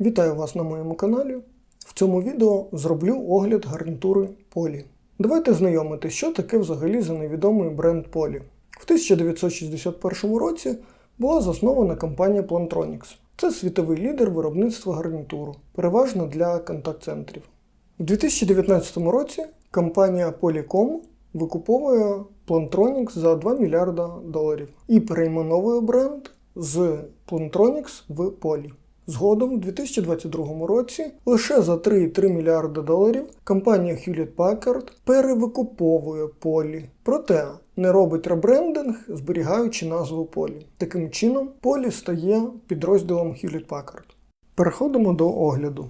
Вітаю вас на моєму каналі. В цьому відео зроблю огляд гарнітури Poly. Давайте знайомити, що таке взагалі за невідомий бренд Poly. В 1961 році була заснована компанія Plantronics. Це світовий лідер виробництва гарнітуру, переважно для контакт-центрів. У 2019 році компанія Polycom викуповує Plantronics за 2 мільярда доларів і перейменовує бренд з Plantronics в Poly. Згодом, у 2022 році, лише за 3,3 мільярда доларів компанія Hewlett Packard перевикуповує Poly. Проте не робить ребрендинг, зберігаючи назву Poly. Таким чином, Poly стає підрозділом Hewlett Packard. Переходимо до огляду.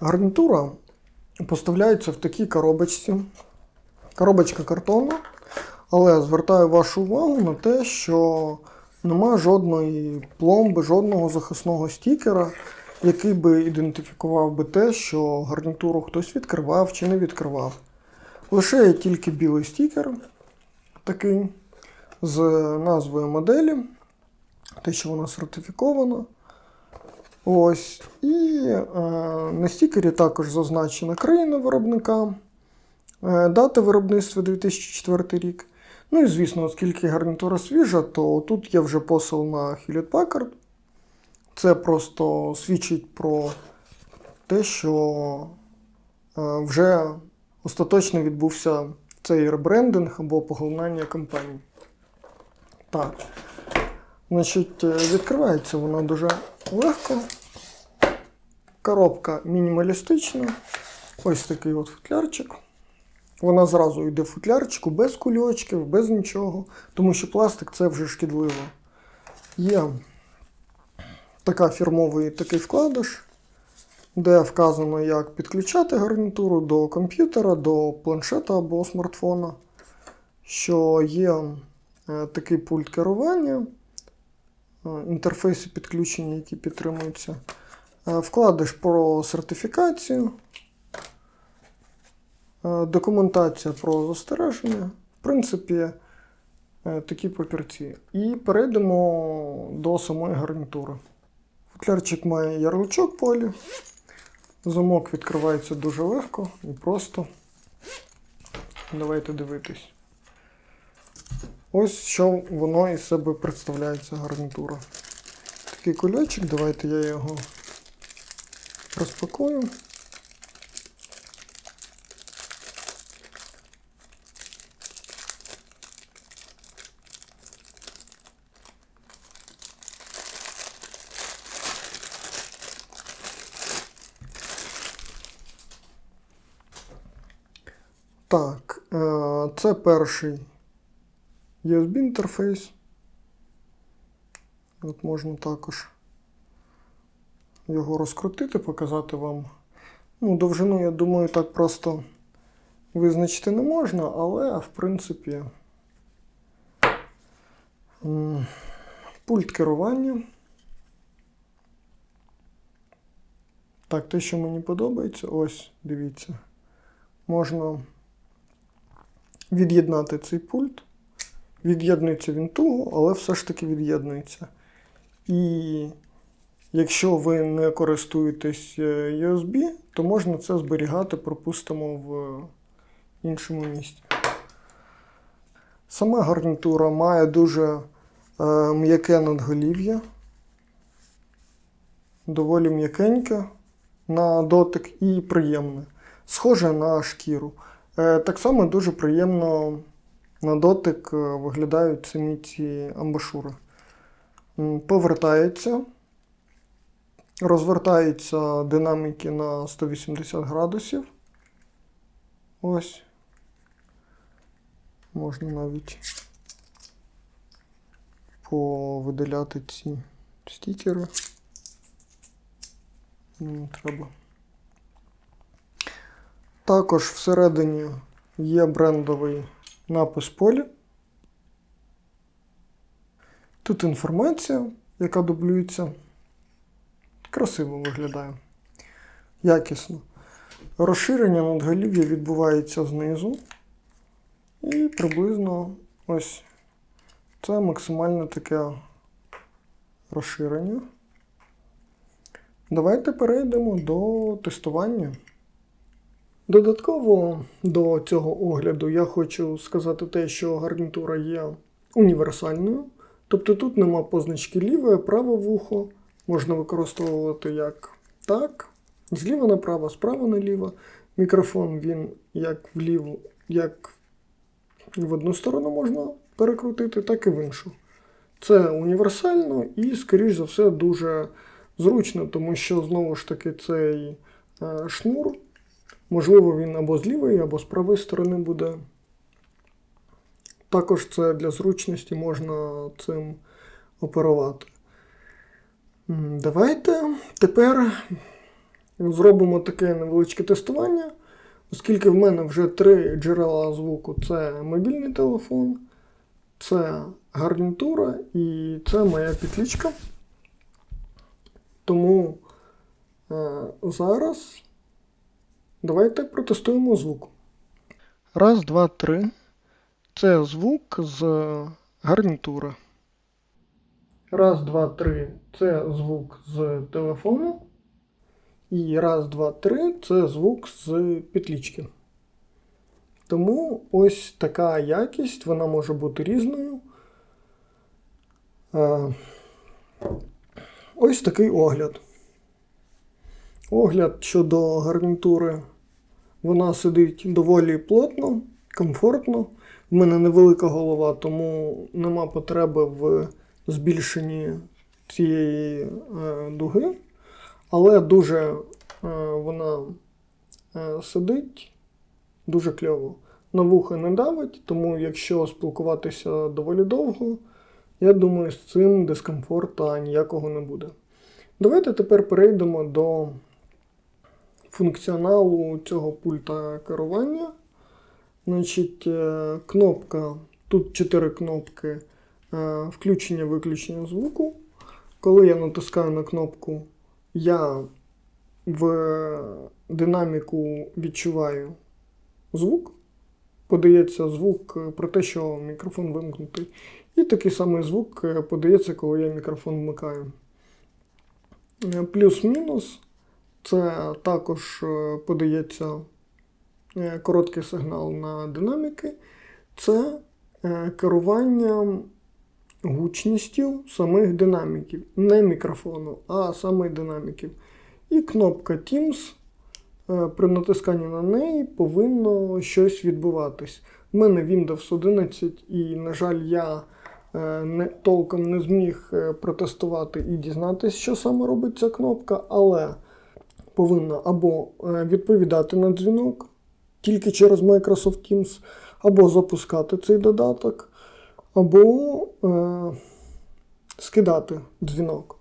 Гарнітура поставляється в такій коробочці. Коробочка картонна, але звертаю вашу увагу на те, що нема жодної пломби, жодного захисного стікера, який би ідентифікував би те, що гарнітуру хтось відкривав чи не відкривав. Лише є тільки білий стікер, такий з назвою моделі, те, що вона сертифікована. Ось. І е, на стікері також зазначена країна виробника, е, дата виробництва 2004 рік. Ну і звісно, оскільки гарнітура свіжа, то тут є вже посил на Hewlett Packard. Це просто свідчить про те, що е, вже остаточно відбувся цей ребрендинг або поглинання компанії. Так. Значить, е, відкривається вона дуже легко. Коробка мінімалістична. Ось такий от футлярчик. Вона зразу йде в футлярчику без кульочків, без нічого, тому що пластик це вже шкідливо. Є така фірмовий такий вкладиш, де вказано, як підключати гарнітуру до комп'ютера, до планшета або смартфона. Що є е, такий пульт керування, е, інтерфейси підключення, які підтримуються. Е, Вкладиш про сертифікацію. Е, Документація про застереження. В принципі, е, такі папірці. І перейдемо до самої гарнітури. Футлярчик має ярличок полі. Замок відкривається дуже легко і просто. Давайте дивитись. Ось що воно із себе представляє ця гарнітура. Такий кульочок, давайте я його розпакую. Так, е, це перший USB-інтерфейс. От можна також його розкрутити, показати вам. Ну, довжину, я думаю, так просто визначити не можна, але, в принципі, пульт керування. Так, те, що мені подобається, ось, дивіться, можна від'єднати цей пульт. Від'єднується він туго, але все ж таки від'єднується. І якщо ви не користуєтесь е, USB, то можна це зберігати, пропустимо, в іншому місці. Сама гарнітура має дуже е, м'яке надголів'я, доволі м'якеньке на дотик і приємне, схоже на шкіру. Е, Так само дуже приємно на дотик е, виглядають самі ці амбашури. М, Повертається, розвертаються динаміки на 180 градусів. Ось. Можна навіть повидаляти ці стікери. Треба. Також всередині є брендовий напис полі. Тут інформація, яка дублюється. Красиво виглядає. Якісно. Розширення надголів'я відбувається знизу. І приблизно ось це максимальне таке розширення. Давайте перейдемо до тестування. Додатково до цього огляду я хочу сказати те, що гарнітура є універсальною. Тобто тут нема позначки ліве, праве вухо. Можна використовувати як так, зліва направо, справа наліво. Мікрофон він як вліву, як в одну сторону можна перекрутити, так і в іншу. Це універсально і, скоріш за все, дуже зручно, тому що знову ж таки цей е, шнур, можливо, він або з лівої, або з правої сторони буде. Також це для зручності можна цим оперувати. Давайте тепер зробимо таке невеличке тестування, оскільки в мене вже три джерела звуку: це мобільний телефон, це гарнітура і це моя підлічка. Тому е, зараз давайте протестуємо звук. Раз, два, три. Це звук з гарнітури. Раз, два, три. Це звук з телефону. І раз, два, три це звук з підлічки. Тому ось така якість, вона може бути різною. Е, Ось такий огляд. Огляд щодо гарнітури. Вона сидить доволі плотно, комфортно. В мене невелика голова, тому нема потреби в збільшенні цієї е, дуги. Але дуже е, вона е, сидить дуже кльово. На вуха не давить, тому якщо спілкуватися доволі довго, я думаю, з цим дискомфорта ніякого не буде. Давайте тепер перейдемо до функціоналу цього пульта керування. Значить, е, кнопка, тут 4 кнопки е, включення-виключення звуку. Коли я натискаю на кнопку, я в динаміку відчуваю звук. Подається звук про те, що мікрофон вимкнутий. І такий самий звук е, подається, коли я мікрофон вмикаю. Е, Плюс-мінус це також е, подається е, короткий сигнал на динаміки. Це е, керування гучністю самих динаміків. Не мікрофону, а саме динаміків. І кнопка Teams. При натисканні на неї повинно щось відбуватись. У мене Windows 11, і, на жаль, я не, толком не зміг протестувати і дізнатися, що саме робить ця кнопка, але повинна або е, відповідати на дзвінок тільки через Microsoft Teams, або запускати цей додаток, або е, скидати дзвінок.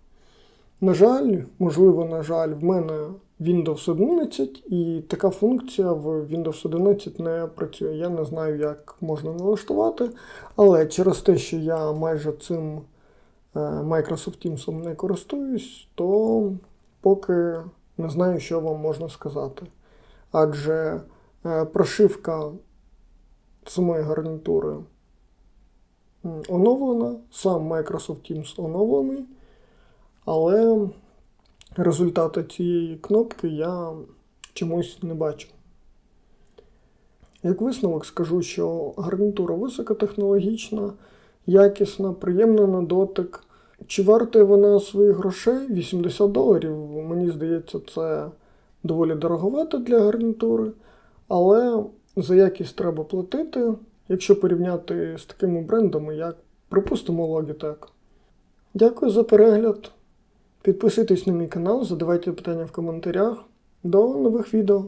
На жаль, можливо, на жаль, в мене Windows 11, і така функція в Windows 11 не працює. Я не знаю, як можна налаштувати, але через те, що я майже цим е, Microsoft Teams не користуюсь, то поки не знаю, що вам можна сказати. Адже е, прошивка самої гарнітури оновлена, сам Microsoft Teams оновлений, але результати цієї кнопки я чомусь не бачу. Як висновок скажу, що гарнітура високотехнологічна, якісна, приємна на дотик. Чи вартує вона своїх грошей? 80 доларів. Мені здається, це доволі дороговато для гарнітури, але за якість треба платити, якщо порівняти з такими брендами, як, припустимо, Logitech. Дякую за перегляд. Підписуйтесь на мій канал, задавайте питання в коментарях. До нових відео.